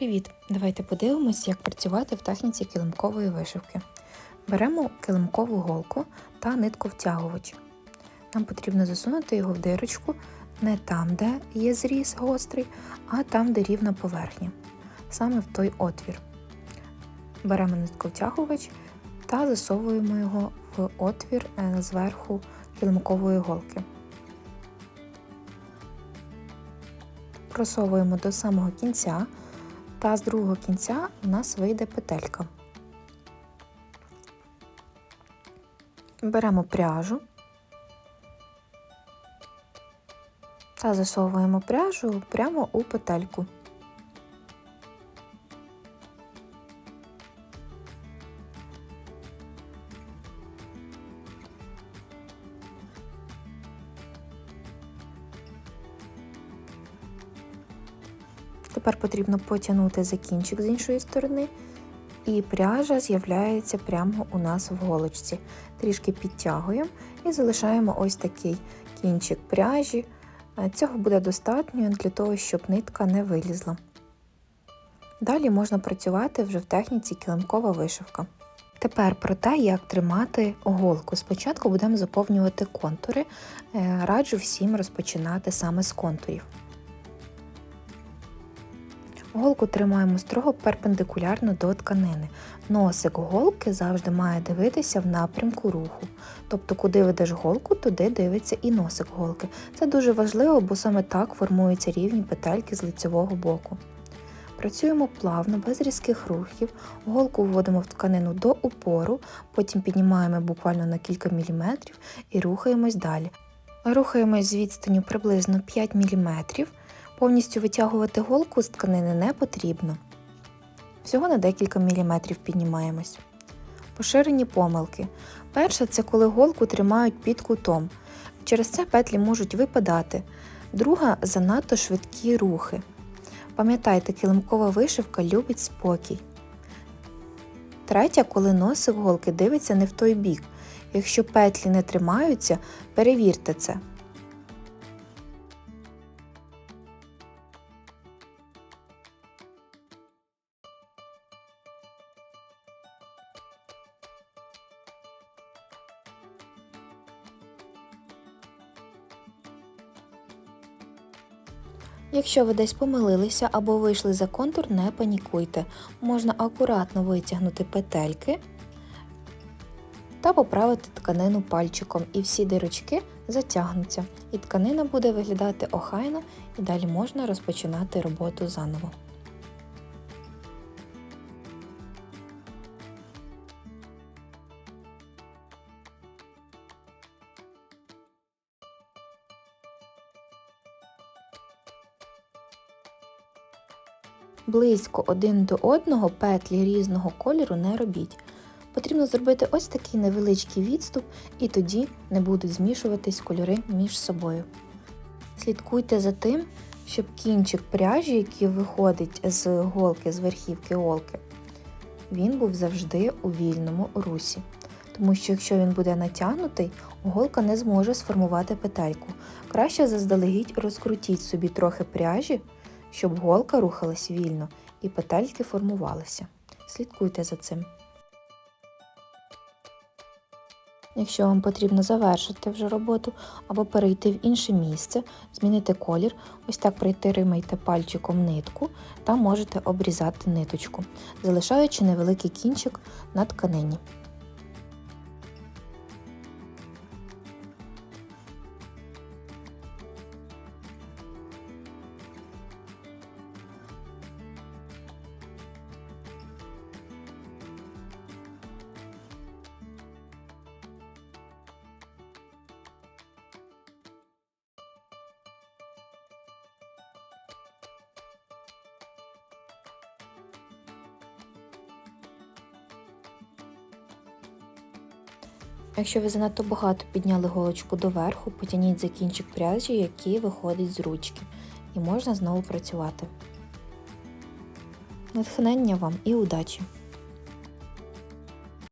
Привіт! Давайте подивимось, як працювати в техніці килимкової вишивки. Беремо килимкову голку та нитку втягувач. Нам потрібно засунути його в дирочку не там, де є зріз гострий, а там, де рівна поверхня, саме в той отвір. Беремо нитку втягувач та засовуємо його в отвір е, зверху килимкової голки. Просовуємо до самого кінця та з другого кінця у нас вийде петелька. Беремо пряжу та засовуємо пряжу прямо у петельку. Тепер потрібно потягнути за кінчик з іншої сторони, і пряжа з'являється прямо у нас в голочці. Трішки підтягуємо і залишаємо ось такий кінчик пряжі. Цього буде достатньо для того, щоб нитка не вилізла. Далі можна працювати вже в техніці килимкова вишивка. Тепер про те, як тримати голку. Спочатку будемо заповнювати контури. Е, раджу всім розпочинати саме з контурів. Голку тримаємо строго перпендикулярно до тканини. Носик голки завжди має дивитися в напрямку руху. Тобто, куди ведеш голку, туди дивиться і носик голки. Це дуже важливо, бо саме так формуються рівні петельки з лицевого боку. Працюємо плавно, без різких рухів, голку вводимо в тканину до упору, потім піднімаємо буквально на кілька міліметрів і рухаємось далі. Рухаємось з відстанню приблизно 5 мм. Повністю витягувати голку з тканини не потрібно. Всього на декілька міліметрів піднімаємось. Поширені помилки. Перше це коли голку тримають під кутом. Через це петлі можуть випадати. Друга занадто швидкі рухи. Пам'ятайте, килимкова вишивка любить спокій. Третя, коли носик голки дивиться не в той бік. Якщо петлі не тримаються, перевірте це. Якщо ви десь помилилися або вийшли за контур, не панікуйте. Можна акуратно витягнути петельки та поправити тканину пальчиком, і всі дирочки затягнуться. І тканина буде виглядати охайно, і далі можна розпочинати роботу заново. Близько один до одного петлі різного кольору не робіть. Потрібно зробити ось такий невеличкий відступ, і тоді не будуть змішуватись кольори між собою. Слідкуйте за тим, щоб кінчик пряжі, який виходить з голки, з верхівки голки, він був завжди у вільному русі. Тому що якщо він буде натягнутий, голка не зможе сформувати петельку. Краще заздалегідь розкрутіть собі трохи пряжі щоб голка рухалась вільно і петельки формувалися. Слідкуйте за цим. Якщо вам потрібно завершити вже роботу або перейти в інше місце, змінити колір, ось так притримайте пальчиком нитку та можете обрізати ниточку, залишаючи невеликий кінчик на тканині. Якщо ви занадто багато підняли голочку доверху, потягніть за кінчик пряжі, який виходить з ручки, і можна знову працювати. Натхнення вам і удачі!